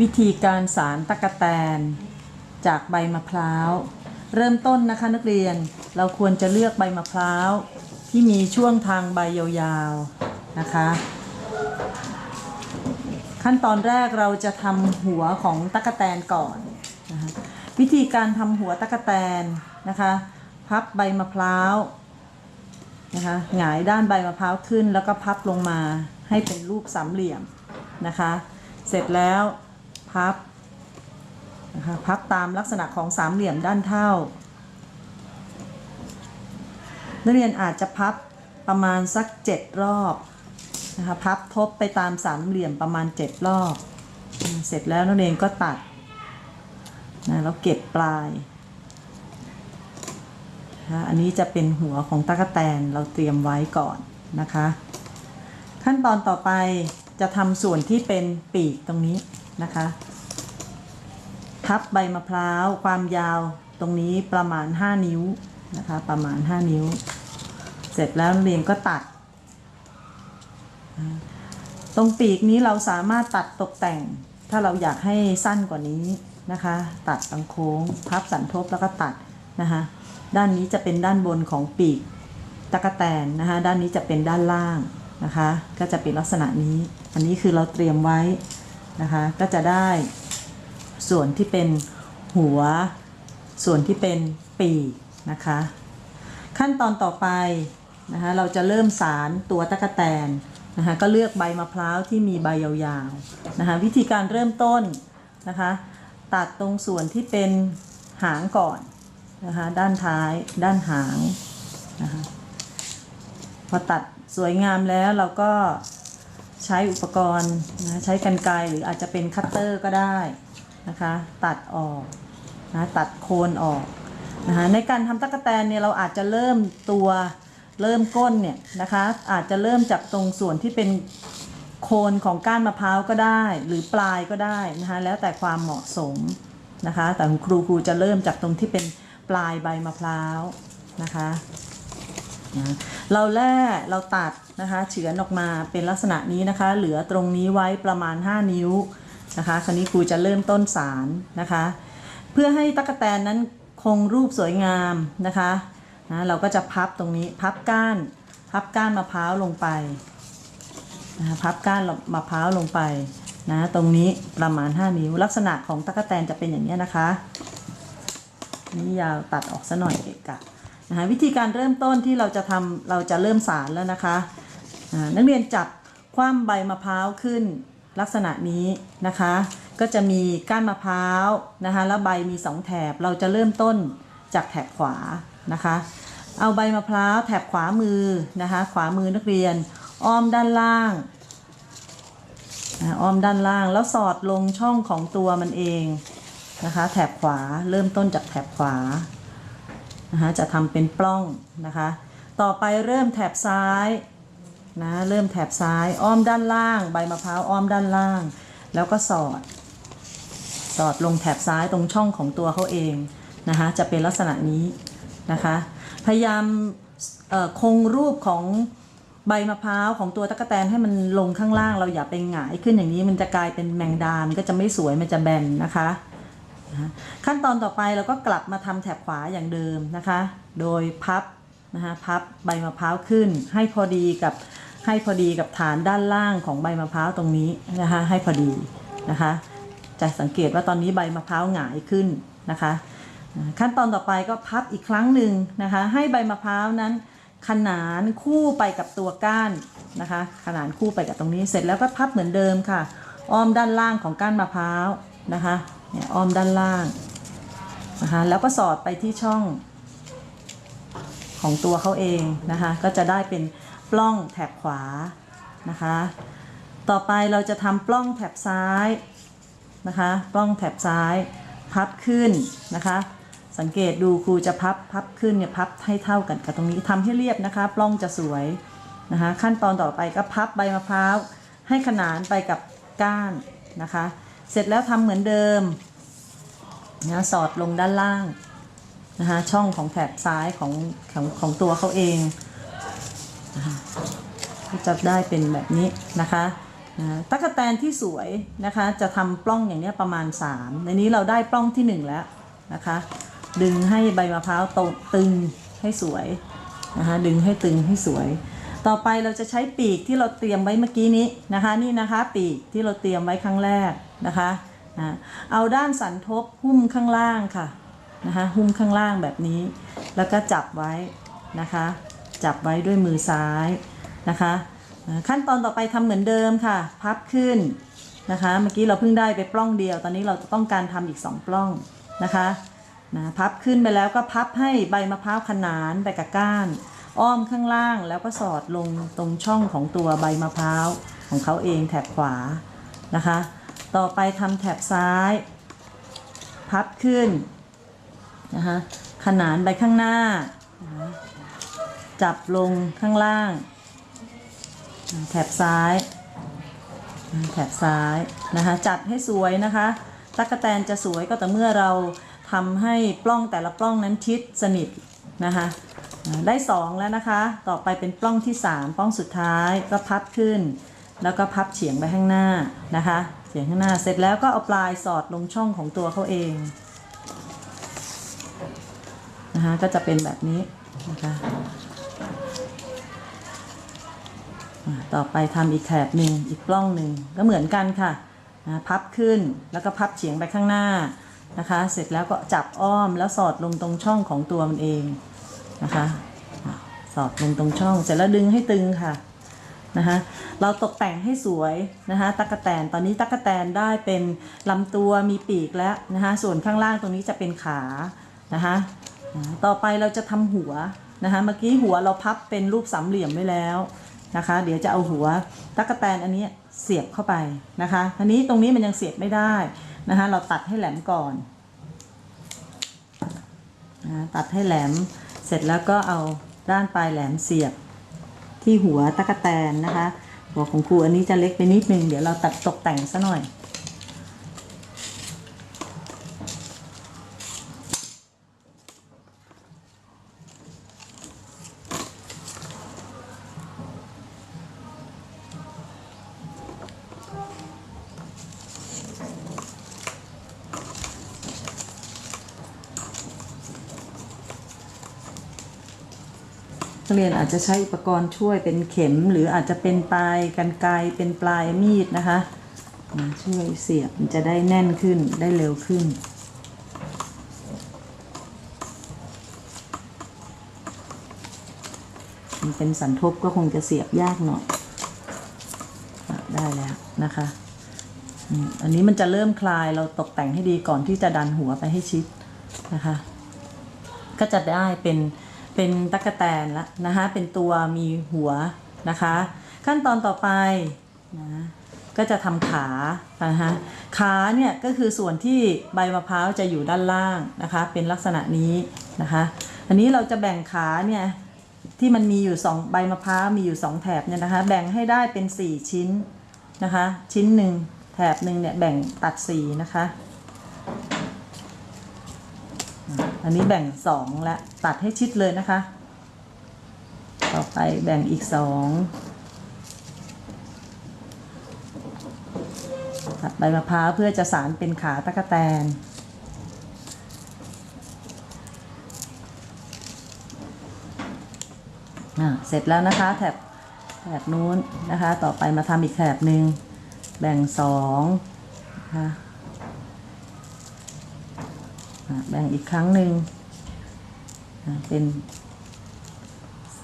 วิธีการสารตะกะแตน จากใบมะพร้าว เริ่มต้นนะคะนักเรียนเราควรจะเลือกใบมะพร้าว ที่มีช่วงทางใบยาวๆนะคะ ขั้นตอนแรกเราจะทำหัวของตะกะแตนก่อนนะคะวิธีการทำหัวตะกะแตนนะคะ พับใบมะพร้าวนะคะหงายด้านใบมะพร้าวขึ้นแล้วก็พับลงมาให้เป็นรูปสามเหลี่ยมนะคะ เสร็จแล้ว พับนะคะพับตามลักษณะของสามเหลี่ยมด้านเท่า นักเรียนอาจจะพับประมาณสักเจ็ดรอบนะคะพับทบไปตามสามเหลี่ยมประมาณเจ็ดรอบ เสร็จแล้วนักเรียนก็ตัดนะแล้วเก็บปลายนะคะอันนี้จะเป็นหัวของตะกแตนเราเตรียมไว้ก่อนนะคะ ขั้นตอนต่อไปจะทำส่วนที่เป็นปีกตรงนี้นะคะ พับใบมะพร้าวความยาวตรงนี้ประมาณ 5 นิ้วนะคะ ประมาณ 5 นิ้ว เสร็จแล้วเรียนก็ตัด ตรงปีกนี้เราสามารถตัดตกแต่ง ถ้าเราอยากให้สั้นกว่านี้นะคะ ตัดตรงโค้ง พับสันทบแล้วก็ตัดนะคะ ด้านนี้จะเป็นด้านบนของปีกตะกะแตนนะคะ ด้านนี้จะเป็นด้านล่างนะคะ ก็จะเป็นลักษณะนี้ อันนี้คือเราเตรียมไว้นะคะ ก็จะได้ ส่วนที่เป็นหัว ส่วนที่เป็นปีกนะคะ ขั้นตอนต่อไปนะคะเราจะเริ่มสารตัวตะกะแตนนะคะก็เลือกใบมะพร้าวที่มีใบยาวๆนะคะวิธีการเริ่มต้นนะคะตัดตรงส่วนที่เป็นหางก่อนนะคะด้านท้ายด้านหางนะคะพอตัดสวยงามแล้วเราก็ใช้อุปกรณ์นะใช้กรรไกรหรืออาจจะเป็นคัตเตอร์ก็ได้ นะคะ ตัดออกนะตัดโคนออกนะคะในการทำตั๊กแตนเนี่ยเราอาจจะเริ่มตัวเริ่มก้นเนี่ยนะคะอาจจะเริ่มจากตรงส่วนที่เป็นโคนของก้านมะพร้าวก็ได้ หรือปลายก็ได้นะคะแล้วแต่ความเหมาะสมนะคะ แต่คุณครูครูจะเริ่มจากตรงที่เป็นปลายใบมะพร้าวนะคะนะเราแล่เราตัดนะคะเฉือนออกมาเป็นลักษณะนี้นะคะ เหลือตรงนี้ไว้ประมาณ 5 นิ้ว นะคะ คราวนี้ครูจะเริ่มต้นสารนะคะ เพื่อให้ตั๊กแตนนั้นคงรูปสวยงามนะคะนะเราก็จะพับตรงนี้พับก้าน พับก้านมะพร้าวลงไปนะะพับก้านมะพร้าวลงไปนะตรงนี้ประมาณ 5 นิ้ว ลักษณะของตั๊กแตนจะเป็นอย่างนี้นะคะนี่ยาวตัดออกซะหน่อยเกะกะนะคะวิธีการเริ่มต้นที่เราจะทำเราจะเริ่มสารแล้วนะคะนักเรียนจับคว่ำใบมะพร้าวขึ้น ลักษณะนี้นะคะ ก็จะมีก้านมะพร้าวนะคะแล้วใบมีสองแถบเราจะเริ่มต้นจากแถบขวานะคะ เอาใบมะพร้าวแถบขวามือนะคะขวามือนักเรียน อ้อมด้านล่างอ้อมด้านล่างแล้วสอดลงช่องของตัวมันเองนะคะ แถบขวาเริ่มต้นจากแถบขวานะคะจะทำเป็นปล้องนะคะ ต่อไปเริ่มแถบซ้าย นะเริ่มแถบซ้ายอ้อมด้านล่าง ใบมะพร้าวอ้อมด้านล่าง แล้วก็สอด สอดลงแถบซ้ายตรงช่องของตัวเขาเองนะคะจะเป็นลักษณะนี้นะคะพยายามคงรูปของใบมะพร้าวของตัวตะกแตนให้มันลงข้างล่างเราอย่าไปหงายขึ้นอย่างนี้มันจะกลายเป็นแมงดามันก็จะไม่สวยมันจะแบนนะคะนะขั้นตอนต่อไปเราก็กลับมาทำแถบขวาอย่างเดิมนะคะ โดยพับนะคะพับใบมะพร้าวขึ้นให้พอดีกับ ให้พอดีกับฐานด้านล่างของใบมะพร้าวตรงนี้นะคะให้พอดีนะคะจะสังเกตว่าตอนนี้ใบมะพร้าวหงายขึ้นนะคะขั้นตอนต่อไปก็พับอีกครั้งหนึ่งนะคะให้ใบมะพร้าวนั้น ขนานคู่ไปกับตัวก้านนะคะขนานคู่ไปกับตรงนี้เสร็จแล้วก็พับเหมือนเดิมค่ะ อ้อมด้านล่างของก้านมะพร้าวนะคะเนี่ยอ้อมด้านล่างนะคะแล้วก็สอดไปที่ช่องของตัวเขาเองนะคะก็จะได้เป็น ปล้องแถบขวานะคะ ต่อไปเราจะทำปล้องแถบซ้ายนะคะปล้องแถบซ้ายพับขึ้นนะคะ สังเกตดูครูจะพับพับขึ้นเนี่ยพับให้เท่ากันกับตรงนี้ทำให้เรียบนะคะ ปล้องจะสวยนะคะ ขั้นตอนต่อไปก็พับใบมะพร้าวให้ขนานไปกับก้านนะคะ เสร็จแล้วทำเหมือนเดิมนะสอดลงด้านล่างนะคะช่องของแถบซ้ายของของของตัวเขาเอง จะได้เป็นแบบนี้นะคะนะตั๊กแตนที่สวยนะคะ จะทำปล้องอย่างนี้ประมาณ 3 ในนี้เราได้ปล้องที่ 1 แล้วนะคะ ดึงให้ใบมะพร้าวโตตึงให้สวยนะคะดึงให้ตึงให้สวย ต่อไปเราจะใช้ปีกที่เราเตรียมไว้เมื่อกี้นี้นะคะนี่นะคะปีกที่เราเตรียมไว้ครั้งแรกนะคะนะเอาด้านสันทบหุ้มข้างล่างค่ะนะคะหุ้มข้างล่างแบบนี้ แล้วก็จับไว้นะคะ จับไว้ด้วยมือซ้ายนะคะขั้นตอนต่อไปทำเหมือนเดิมค่ะ พับขึ้นนะคะ เมื่อกี้เราเพิ่งได้ไปปล้องเดียว ตอนนี้เราต้องการทำอีก 2 ปล้องนะคะนะพับขึ้นไปแล้วก็พับให้ใบมะพร้าวขนานไปกับก้าน อ้อมข้างล่างแล้วก็สอดลงตรงช่องของตัวใบมะพร้าวของเขาเองแถบขวานะคะ ต่อไปทำแถบซ้าย พับขึ้นนะคะขนานไปข้างหน้า จับลงข้างล่าง แถบซ้าย แถบซ้ายนะคะ จัดให้สวยนะคะตั๊กแตนจะสวยก็แต่เมื่อเราทำให้ปล้องแต่ละปล้องนั้นชิดสนิทนะคะได้สองแล้วนะคะ ต่อไปเป็นปล้องที่สามปล้องสุดท้ายก็พับขึ้น แล้วก็พับเฉียงไปข้างหน้านะคะ เฉียงข้างหน้าเสร็จแล้วก็เอาปลายสอดลงช่องของตัวเขาเองนะคะก็จะเป็นแบบนี้นะคะ อ่า ต่อไปทำอีกแถบหนึ่งอีกกล้องหนึ่งก็เหมือนกันค่ะพับขึ้นแล้วก็พับเฉียงไปข้างหน้านะคะ เสร็จแล้วก็จับอ้อมแล้วสอดลงตรงช่องของตัวมันเองนะคะสอดลงตรงช่องเสร็จแล้วดึงให้ตึงค่ะนะคะเราตกแต่งให้สวยนะคะตั๊กแตนตอนนี้ตั๊กแตนได้เป็นลำตัวมีปีกแล้วนะคะส่วนข้างล่างตรงนี้จะเป็นขานะคะต่อไปเราจะทำหัวนะคะเมื่อกี้หัวเราพับเป็นรูปสามเหลี่ยมไว้แล้ว นะคะ เดี๋ยวจะเอาหัวตั๊กแตนอันนี้เสียบเข้าไปนะคะอันนี้ตรงนี้มันยังเสียบไม่ได้นะคะ เราตัดให้แหลมก่อนนะตัดให้แหลมเสร็จแล้วก็เอาด้านปลายแหลมเสียบที่หัวตั๊กแตนนะคะ หัวของครูอันนี้จะเล็กไปนิดนึง เดี๋ยวเราตัดตกแต่งซะหน่อย นักเรียนอาจจะใช้อุปกรณ์ช่วยเป็นเข็ม หรืออาจจะเป็นปลายกันไกเป็นปลายมีดนะคะมาช่วยเสียบมันจะได้แน่นขึ้นได้เร็วขึ้น มันเป็นสันทบก็คงจะเสียบยากหน่อยได้แล้วนะคะอันนี้มันจะเริ่มคลายเราตกแต่งให้ดีก่อนที่จะดันหัวไปให้ชิดนะคะ ก็จะได้เป็น เป็นตั๊กแตนละนะคะเป็นตัวมีหัวนะคะ ขั้นตอนต่อไปนะก็จะทำขานะคะขาเนี่ยก็คือส่วนที่ใบมะพร้าวจะอยู่ด้านล่างนะคะเป็นลักษณะนี้นะคะอันนี้เราจะแบ่งขาเนี่ยที่มันมีอยู่สองใบมะพร้าวมีอยู่สองแถบเนี่ยนะคะแบ่งให้ได้เป็นสี่ชิ้นนะคะชิ้นหนึ่งแถบหนึ่งเนี่ยแบ่งตัดสีนะคะ อันนี้แบ่งสองและตัดให้ชิดเลยนะคะ ต่อไปแบ่งอีกสองตัดใบมะพร้าวเพื่อจะสารเป็นขาตะกะแตนอ่าเสร็จแล้วนะคะแถบแถบนู้นนะคะ ต่อไปมาทำอีกแถบหนึ่งแบ่งสองนะคะอะ แบ่งอีกครั้งหนึ่งเป็น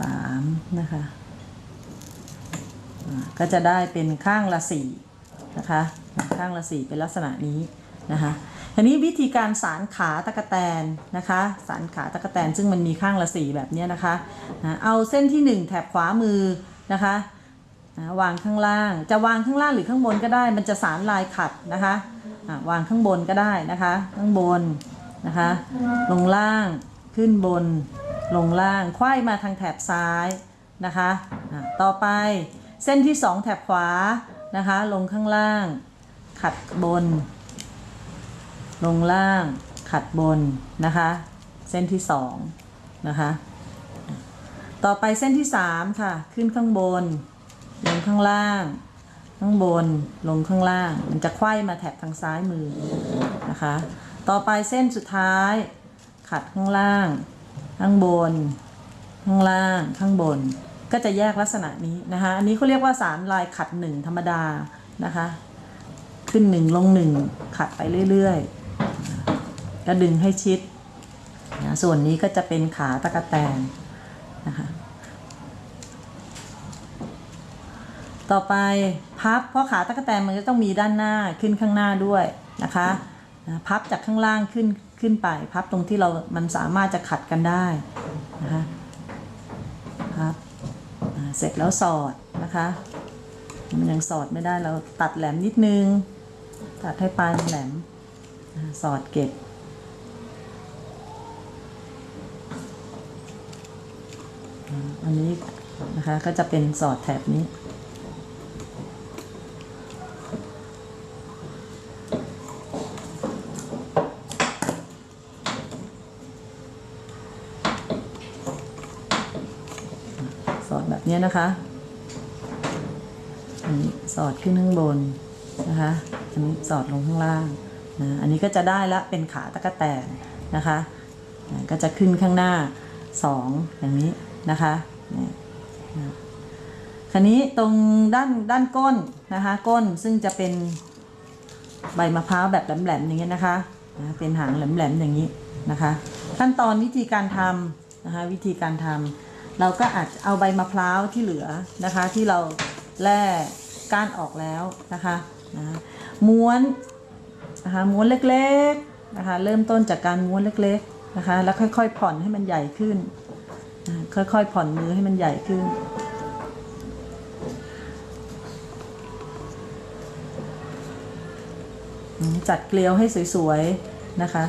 สามนะคะก็จะได้เป็นข้างละสี่นะคะข้างละสี่เป็นลักษณะนี้นะคะทีนี้วิธีการสารขาตะกะแตนนะคะสารขาตะกะแตนซึ่งมันมีข้างละสี่แบบนี้นะคะเอาเส้นที่หนึ่งแถบขวามือนะคะวางข้างล่างจะวางข้างล่างหรือข้างบนก็ได้ มันจะสารลายขัดนะคะวางข้างบนก็ได้นะคะ ข้างบน นะคะ ลงล่างขึ้นบน ลงล่างไขว้มาทางแถบซ้ายนะคะะต่อไปเส้นที่สองแถบขวานะคะ ลงข้างล่าง ขัดบน ลงล่างขัดบนนะคะ เส้นที่สองนะคะ ต่อไปเส้นที่สามค่ะ ขึ้นข้างบน ลงข้างล่างข้าง ข้างบนลงข้างล่าง มันจะไขว้มาแถบทางซ้ายมือนะคะ ต่อไปเส้นสุดท้าย ขัดข้างล่าง ข้างบน ข้างล่าง ข้างบน ก็จะแยกลักษณะนี้นะคะ อันนี้เขาเรียกว่าสามลายขัดหนึ่งธรรมดานะคะ ขึ้นหนึ่งลงหนึ่งขัดไปเรื่อยๆก็ดึงให้ชิดนะส่วนนี้ก็จะเป็นขาตะกะแตนนะคะต่อไปพับเพราะขาตะกะแตนมันจะต้องมีด้านหน้าขึ้นข้างหน้าด้วยนะคะ นะพับจากข้างล่างขึ้นขึ้นไป พับตรงที่เรา มันสามารถจะขัดกันได้นะคะพับเสร็จแล้วสอดนะคะมันยังสอดไม่ได้เราตัดแหลมนิดนึง ตัดให้ปลายมันแหลมสอดเก็บอันนี้นะคะก็จะเป็นสอดแถบนี้ สอดแบบ นะคะ อันนี้สอดขึ้นข้างบนนะคะอันนี้สอดลงข้างล่างนะอันนี้ก็จะได้ละเป็นขาตะกะแตนนะคะนะก็จะขึ้นข้างหน้าสองอย่างนี้นะคะนี่ยนะครานี้ตรงด้านด้านก้นนะคะ ก้นซึ่งจะเป็นใบมะพร้าวแบบแหลมๆอย่างเงี้ยนะคะนะเป็นหางแหลมๆอย่างนี้นะคะ ขั้นตอนวิธีการทำนะคะวิธีการทำ เราก็อาจเอาใบมะพร้าวที่เหลือนะคะ ที่เราแล่ก้านออกแล้วนะคะนะม้วนนะคะม้วนเล็กๆนะคะเริ่มต้นจากการม้วนเล็กๆนะคะแล้วค่อยๆผ่อนให้มันใหญ่ขึ้น ค่อยๆผ่อนมือให้มันใหญ่ขึ้นจัดเกลียวให้สวยๆนะคะ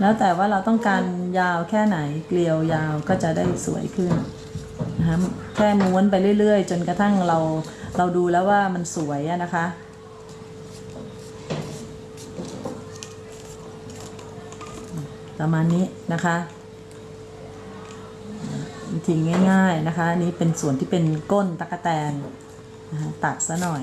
แล้วแต่ว่าเราต้องการยาวแค่ไหนเกลียวยาวก็จะได้สวยขึ้นนะคะแค่ม้วนไปเรื่อย ๆ จนกระทั่งเราเราดูแล้วว่ามันสวยอะนะคะประมาณนี้นะคะวิธีง่าย ๆนะคะ นี้เป็นส่วนที่เป็นก้นตะกะแตนนะะตัดซะหน่อย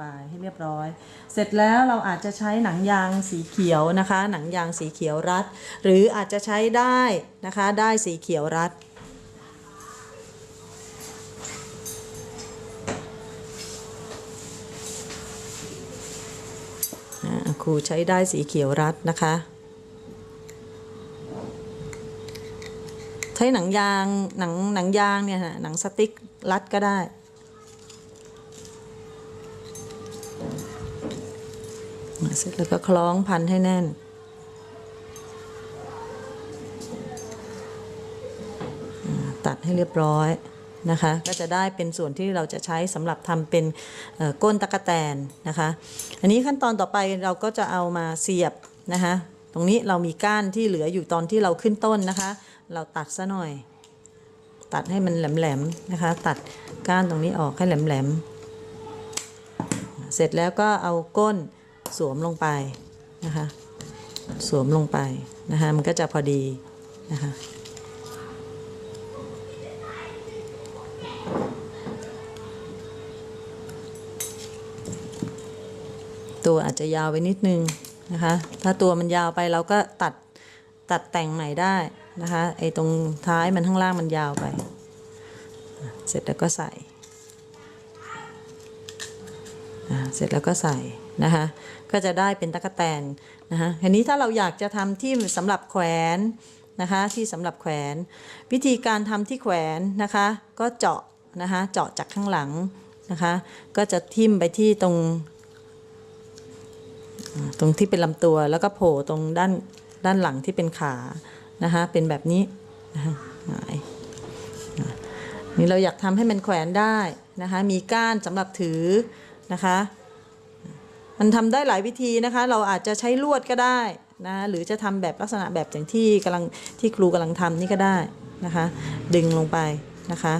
ตัดปให้เรียบร้อย เสร็จแล้วเราอาจจะใช้หนังยางสีเขียวนะคะ หนังยางสีเขียวรัด หรืออาจจะใช้ได้นะคะได้สีเขียวรัดครูใช้ได้สีเขียวรัดนะคะ ใช้หนังยางหนังหนังยางเนี่ยหนังสติ๊กรัดก็ได้ เสร็จแล้วก็คล้องพันให้แน่น ตัดให้เรียบร้อยนะคะ ก็จะได้เป็นส่วนที่เราจะใช้สำหรับทำเป็นก้นตะกะแตนนะคะ อันนี้ขั้นตอนต่อไปเราก็จะเอามาเสียบนะคะ ตรงนี้เรามีก้านที่เหลืออยู่ตอนที่เราขึ้นต้นนะคะ เราตัดซะหน่อย ตัดให้มันแหลมๆนะคะ ตัดก้านตรงนี้ออกให้แหลมๆเสร็จแล้วก็เอาก้น สวมลงไปนะคะ สวมลงไปนะคะมันก็จะพอดีนะคะตัวอาจจะยาวไปนิดนึงนะคะ ถ้าตัวมันยาวไปเราก็ตัดตัดแต่งใหม่ได้นะคะไอ้ตรงท้ายมันข้างล่างมันยาวไป เสร็จแล้วก็ใส่เสร็จแล้วก็ใส่ นะคะก็จะได้เป็นตะกะแตนนะคะทีนี้ถ้าเราอยากจะทำที่สำหรับแขวนนะคะที่สำหรับแขวน วิธีการทำที่แขวนนะคะก็เจาะนะคะเจาะจากข้างหลังนะคะก็จะทิ่มไปที่ตรง ตรงที่เป็นลำตัวแล้วก็โผล่ตรงด้านด้านหลังที่เป็นขานะคะเป็นแบบนี้นะคะหายนี่เราอยากทำให้มันแขวนได้นะคะมีก้านสำหรับถือนะคะ มันทำได้หลายวิธีนะคะ เราอาจจะใช้ลวดก็ได้นะหรือจะทำแบบลักษณะแบบอย่างที่กำลังที่ครูกำลังทำนี่ก็ได้นะคะ ดึงลงไปนะคะ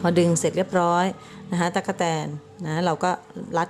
พอดึงเสร็จเรียบร้อยนะคะตะกะแตนนะเราก็รัด